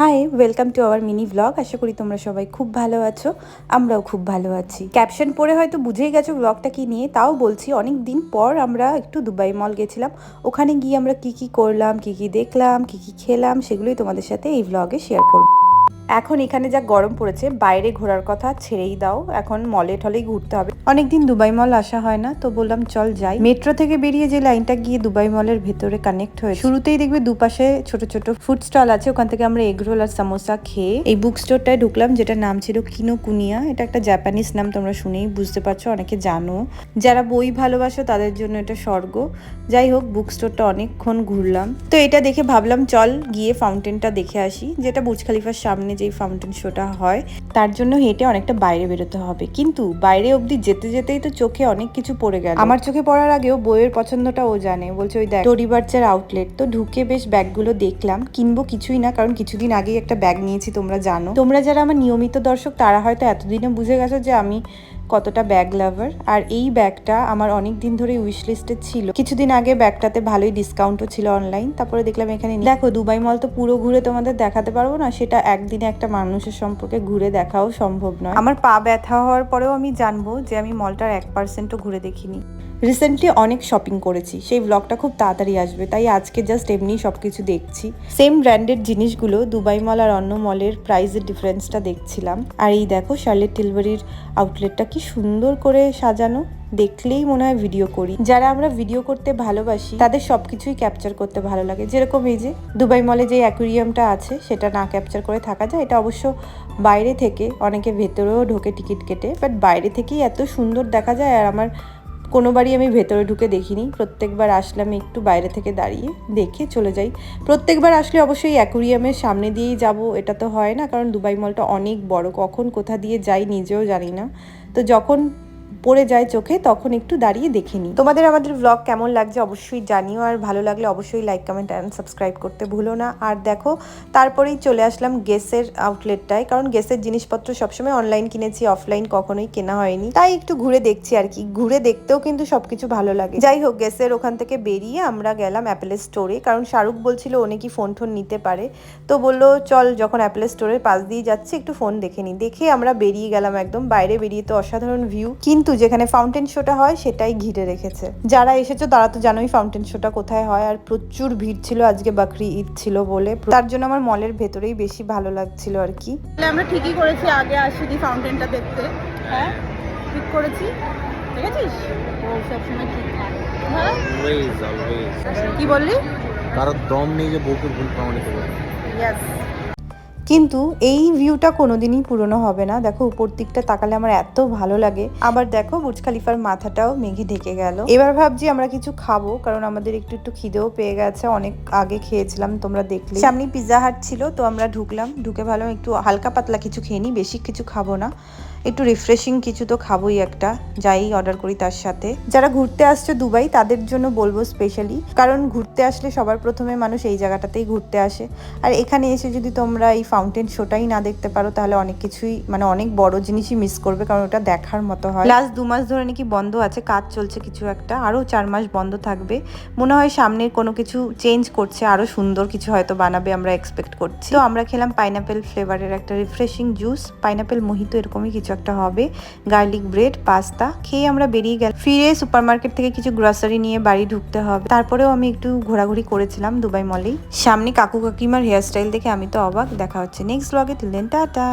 Hi welcome to our mini blog আশা করি তোমরা সবাই খুব ভালো আছো, আমরাও খুব ভালো আছি। ক্যাপশন পরে হয়তো বুঝেই গেছো ব্লগটা কি নিয়ে, তাও বলছি অনেক দিন পর আমরা একটু দুবাই মল গেছিলাম। ওখানে গিয়ে আমরা কি কি করলাম, কি কি দেখলাম, কি কি খেলাম, সেগুলোই তোমাদের সাথে এই ব্লগে শেয়ার করব। এখন এখানে যা গরম পড়েছে, বাইরে ঘোরার কথা ছেড়েই দাও। এখন মলে টলেই ঘুরতে হবে। অনেকদিন দুবাই মল আসা হয় না, তো বললাম চল যাই। মেট্রো থেকে বেরিয়ে যে লাইনটা গিয়ে দুবাই মলের ভেতরে কানেক্ট হয়ে শুরুতেই দেখবে দুপাশে ছোট ছোট ফুড স্টল আছে, ওখান থেকে আমরা এগরোল আর সামোসা খেয়ে এই বুক স্টোরটায় ঢুকলাম যেটা নাম ছিল কিনো কুনিয়া এটা একটা জাপানিজ নাম, তোমরা শুনেই বুঝতে পারছ, অনেকে জানো। যারা বই ভালোবাসো, তাদের জন্য এটা স্বর্গ। যাই হোক বুক স্টোরটা অনেকক্ষণ ঘুরলাম। তো এটা দেখে ভাবলাম, চল গিয়ে ফাউন্টেনটা দেখে আসি, যেটা বুর্জ খালিফার সামনে যেই ফাউন্টেন শোটা হয় তার জন্য হেঁটে অনেকটা বাইরে বেরোতে হবে। কিন্তু বাইরে অবধি যেতে যেতেই তো চোখে অনেক কিছু পড়ে গেল। আমার চোখে পড়ার আগেও বইয়ের পছন্দটা ও জানে। বলছে ওই দেখ টোরি বার্চার আউটলেট তো ঢুকে বেশ ব্যাগগুলো দেখলাম। কিনবো কিছুই না কারণ কিছুদিন আগেই একটা ব্যাগ নিয়েছি তোমরা জানো। তোমরা যারা আমার নিয়মিত দর্শক তারা হয়তো এতদিনে বুঝে গেছো যে আমি কতটা ব্যাগ লাভার আর এই ব্যাগটা আমার অনেক দিন ধরে উইশ লিস্টে ছিল। কিছুদিন আগে ব্যাগটাতে ভালোই ডিসকাউন্টও ছিল অনলাইন তারপরে দেখলাম এখানে দেখো, দুবাই মল তো পুরো ঘুরে তোমাদের দেখাতে পারব না, সেটা একদিনে একটা মানুষের সম্পর্কে ঘুরে দেখাও সম্ভব নয়। আমার পা ব্যথা হওয়ার পরেও আমি জানব যে আমি মলটার এক পার্সেন্টও ঘুরে দেখিনি। রিসেন্টলি অনেক শপিং করেছি। সেই ব্লগটা খুব তাড়াতাড়ি আসবে, তাই আজকে জাস্ট এমনি সব কিছু দেখছি। সেম ব্র্যান্ডেড জিনিসগুলো দুবাই মল আর অন্য মলের প্রাইসের ডিফারেন্সটা দেখছিলাম। আর এই দেখো শার্লেট টিলবারির আউটলেটটা কি সুন্দর করে সাজানো। দেখলেই মনে হয় ভিডিও করি। যারা আমরা ভিডিও করতে ভালোবাসি, তাদের সবকিছুই ক্যাপচার করতে ভালো লাগে। যেরকম এই যে দুবাই মলে যে অ্যাকুরিয়ামটা আছে, সেটা না ক্যাপচার করে থাকা যায়। এটা অবশ্য বাইরে থেকে, অনেকে ভেতরেও ঢোকে টিকিট কেটে। বাট বাইরে থেকেই এত সুন্দর দেখা যায়। আর আমার কোনোবারই আমি ভেতরে ঢুকে দেখিনি। প্রত্যেকবার আসলে আমি একটু বাইরে থেকে দাঁড়িয়ে দেখে চলে যাই। প্রত্যেকবার আসলে অবশ্যই অ্যাকুরিয়ামের সামনে দিয়েই যাব, এটা তো হয় না, কারণ দুবাই মলটা অনেক বড়, কখন কোথা দিয়ে যাই নিজেও জানি না। তো যখন পড়ে যায় চোখে, তখন একটু দাঁড়িয়ে দেখে নিই। তোমাদের আমাদের ব্লগ কেমন লাগছে অবশ্যই জানিও, আর ভালো লাগলে অবশ্যই লাইক কমেন্ট অ্যান্ড সাবস্ক্রাইব করতে ভুলো না। আর দেখো, তারপরেই চলে আসলাম গেসের আউটলেটটায় কারণ গেসের জিনিসপত্র সবসময় অনলাইন কিনেছি অফলাইন কখনোই কেনা হয়নি। তাই একটু ঘুরে দেখছি আর কি। ঘুরে দেখতেও কিন্তু সবকিছু ভালো লাগে। যাই হোক গেসের ওখান থেকে বেরিয়ে আমরা গেলাম অ্যাপেলের স্টোরে কারণ শাহরুখ বলছিল ও নাকি ফোন টোন নিতে পারে। তো বলল, চল, যখন অ্যাপেলের স্টোরের পাশ দিয়ে যাচ্ছি, একটু ফোন দেখে নিই। দেখে আমরা বেরিয়ে গেলাম একদম। বাইরে বেরিয়ে তো অসাধারণ ভিউ কিন্তু যেখানে ফাউন্টেন শোটা হয় সেটাই ঘিরে রেখেছে। যারা এসেছ তারা তো জানোই ফাউন্টেন শোটা কোথায় হয় আর প্রচুর ভিড় ছিল আজকে বাকরি ঈদ ছিল বলে। তার জন্য আমার মলের ভেতরেই বেশি ভালো লাগছিল আর কি। তাহলে আমরা ঠিকই করেছি আগে আসিনি ফাউন্টেনটা দেখতে। হ্যাঁ? ঠিক করেছি? দেখেছিস? ও সবসময় ঠিক হ্যাঁ? কি বললি? কারোর দম নেই যে বউকে ভুল প্রমাণিত করবে ইয়েস কিন্তু এই ভিউটা কোনোদিনই পুরনো হবে না। দেখো, উপর দিকটা তাকালে আমার এত ভালো লাগে। আবার দেখো, বুর্জ খালিফার মাথাটাও মেঘে ঢেকে গেল। এবার ভাবছি আমরা কিছু খাব, কারণ আমাদের একটু একটু খিদেও পেয়ে গেছে। অনেক আগে খেয়েছিলাম, তোমরা দেখলে। সামনে পিজা হাট ছিল, তো আমরা ঢুকলাম। ঢুকে ভালো একটু হালকা পাতলা কিছু খেয়ে নিই, বেশি কিছু খাব না। একটু রিফ্রেশিং কিছু তো খাবোই একটা, যাই অর্ডার করি তার সাথে। যারা ঘুরতে আসছে দুবাই, তাদের জন্য বলব স্পেশালি কারণ ঘুরতে আসলে সবার প্রথমে মানুষ এই জায়গাটাতেই ঘুরতে আসে। আর এখানে এসে যদি তোমরা এই ফাউন্টেন শোটাই না দেখতে পারো তাহলে অনেক কিছুই মানে অনেক বড় জিনিসই মিস করবে কারণ ওটা দেখার মতো হয়। লাস্ট দু মাস ধরে নাকি বন্ধ আছে কাজ চলছে কিছু একটা আরও চার মাস বন্ধ থাকবে। মনে হয় সামনের কোনো কিছু চেঞ্জ করছে আরও সুন্দর কিছু হয়তো বানাবে আমরা এক্সপেক্ট করছি। তো আমরা খেলাম পাইনাপেল ফ্লেভারের একটা রিফ্রেশিং জুস পাইনাপেল মোহিত এরকমই কিছু একটা হবে। গার্লিক ব্রেড পাস্তা খেয়ে আমরা বেরিয়ে গেলাম। ফিরে সুপারমার্কেট থেকে কিছু গ্রসারি নিয়ে বাড়ি ঢুকতে হবে। তারপরেও আমি একটু ঘোরাঘুরি করেছিলাম দুবাই মলেই সামনে কাকু কাকিমার হেয়ারস্টাইল দেখে আমি তো অবাক দেখা হচ্ছে নেক্সট ব্লগে তুললেন টাটা।